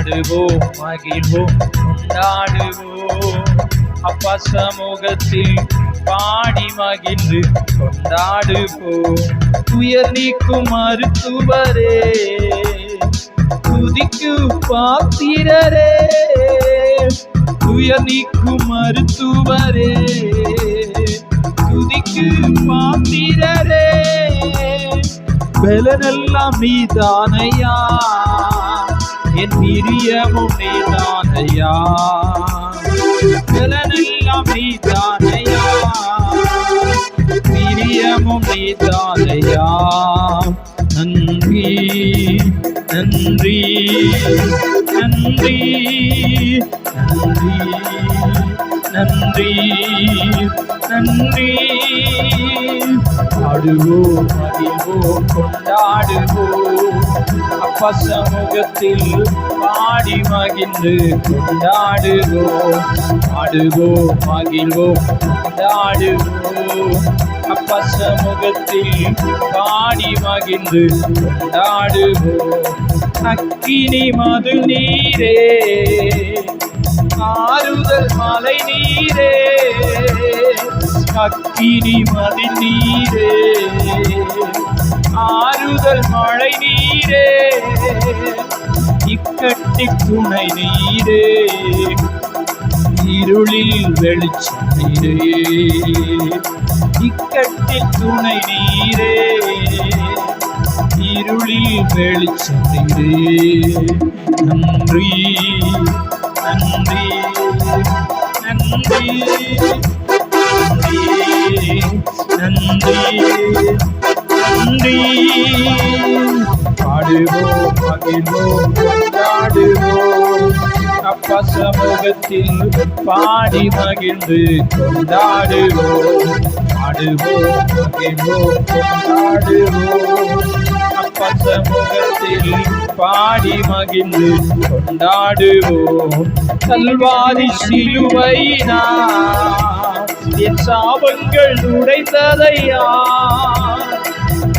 பாடுவோம் மகிழ்வோம் கொண்டாடுவோம் அப்பா சமூகத்தில் பாடி மகிழ்ந்து கொண்டாடுவோம் உயர் நீக்கும் மருத்துவரே துதிக்கு பாத்திரரே. உயர் நீக்கும் மருத்துவரே துதிக்கு பாத்திரரே. பலனெல்லாம் நீதானையா. என் பிரியமும் நீதானையா பலனெல்லாம் நீதானையா பிரியமும் நீதானையா நன்றி நன்றி நன்றி நன்றி நன்றி நன்றி. பாடுவோம் அறிவோம் கொண்டாடுவோம். அப்பா சமூகத்தில் பாடி மகிழ்ந்து கொண்டாடுவோம். பாடுவோம் மகிழ்வோம் கொண்டாடுவோம். அப்பா சமூகத்தில் பாடி மகிழ்ந்து கொண்டாடுவோம். அக்கினி மது நீரே ஆறுதல் மலை நீரே. அக்கினி மதி நீரே. ஆறுதல் மழை நீரே. இக்கட்டி துணை நீரே. இருளில் வெளிச்சம் நீரே. இக்கட்டி துணை நீரே. இருளில் வெளிச்சம் நீரே. நன்றி. பாடுவோம் கொண்டாடுவோம் அப்பா சமூகத்தில் பாடி மகிழ்ந்து கொண்டாடுவோம் ஆடுவோம் மகிழ்வோம் கொண்டாடுவோம் அப்பா சமூகத்தில் பாடி மகிழ்ந்து கொண்டாடுவோம் கல்வாரி சிலுவைனா என் சாபங்கள் உடைத்ததையா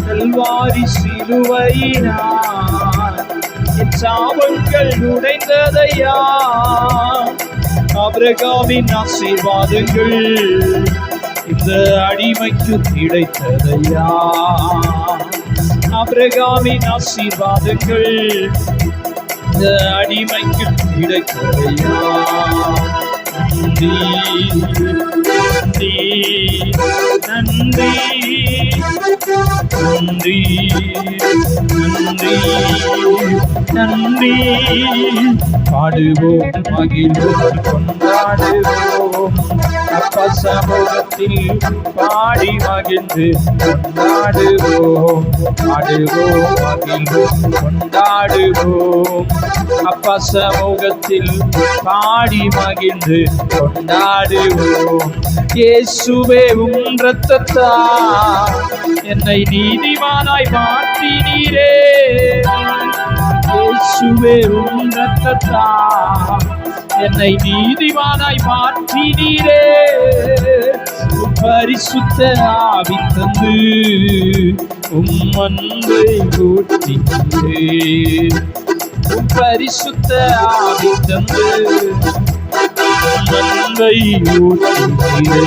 கல்வாரி சிலுவைனா சாபங்கள் உடைந்ததையா? அபிரகாவின் ஆசீர்வாதங்கள் இந்த அடிமைக்கு கிடைத்ததையா? அபிரகாவின் ஆசீர்வாதங்கள் இந்த அடிமைக்கு கிடைத்ததையா? நன்றி நன்றி நன்றி. நன்றி. நன்றி. நன்றி. பாடுவோம் மகிழ்வோம் கொண்டா சமூகத்தில் பாடி மகிழ்ந்து கொண்டாடுவோம். ஆடுவோம் மகிழ்வோம் கொண்டாடுவோம். அப்பா சமூகத்தில் பாடி மகிழ்ந்து கொண்டாடுவோம். இயேசுவே உன் ரத்தத்தா என்னை நீதிமானாய் மாற்றினீரே. இயேசுவே உன் ரத்தத்தா என்னை நீதிமானாய் மாற்றினீரே. பரிசுத்த ஆவி தந்து உம் அன்பை ஊற்றினீரே. பரிசுத்த ஆவி தந்து அன்பை ஊற்றினீரே.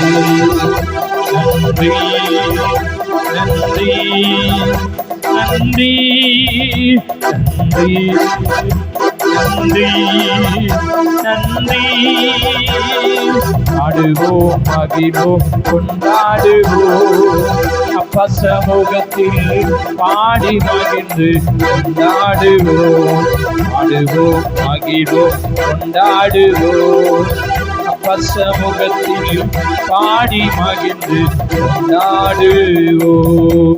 நன்றி நன்றி நன்றி நன்றி. நன்றி. நன்றி. ஆடுவோம் மகிழ்வோம் கொண்டாடுவோம். அப்பா சமூகத்தில் பாடி மகிழ்ந்து கொண்டாடுவோம். ஆடுவோம் மகிழ்வோம் கொண்டாடுவோம். அப்பா சமூகத்தில் பாடி மகிழ்ந்து கொண்டாடுவோம்.